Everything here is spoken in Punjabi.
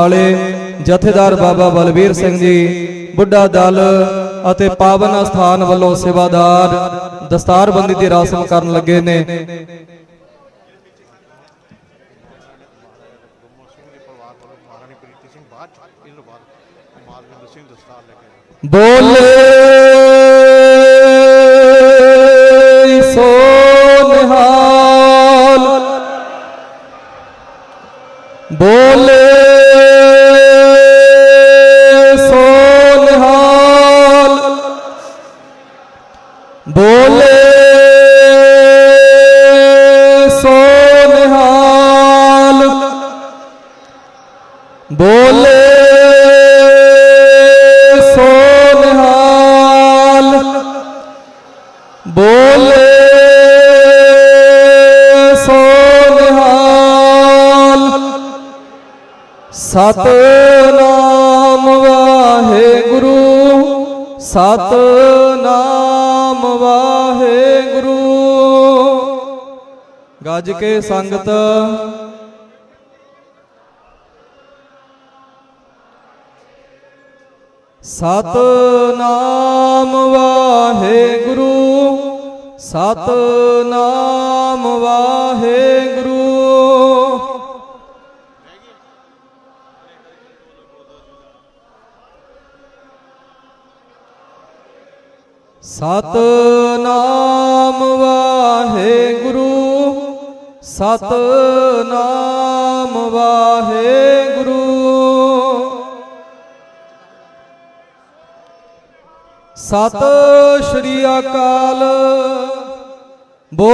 ਵਾਲੇ ਜਥੇਦਾਰ ਬਾਬਾ ਬਲਬੀਰ ਸਿੰਘ ਜੀ, ਬੁੱਢਾ ਦਲ ਅਤੇ ਪਾਵਨ ਸਥਾਨ ਵੱਲੋਂ ਸੇਵਾਦਾਰ ਦਸਤਾਰਬੰਦੀ ਦੀ ਰਸਮ ਕਰਨ ਲੱਗੇ ਨੇ। ਗੁਰਮੁਖ ਬੋਲੇ ਸੋ ਨਿਹਾਲ। ਬੋਲੇ ਸੋ ਨਿਹਾਲ। ਬੋਲੇ ਸੋ ਨਿਹਾਲ। ਸਤਨਾਮ ਵਾਹਿਗੁਰੂ ਸਤਨਾਮ ਵਾਹਿਗੁਰੂ। ਗੱਜ ਕੇ ਸੰਗਤ। ਸਤਨਾਮ ਵਾਹਿਗੁਰੂ। ਸਤਨਾਮ ਵਾਹਿਗੁਰੂ। ਸਤਨਾਮ ਵਾਹਿਗੁਰੂ ਸਤਨਾਮ ਵਾਹਿਗੁਰੂ। ਸਤ ਸ਼੍ਰੀ ਅਕਾਲ। ਬੋ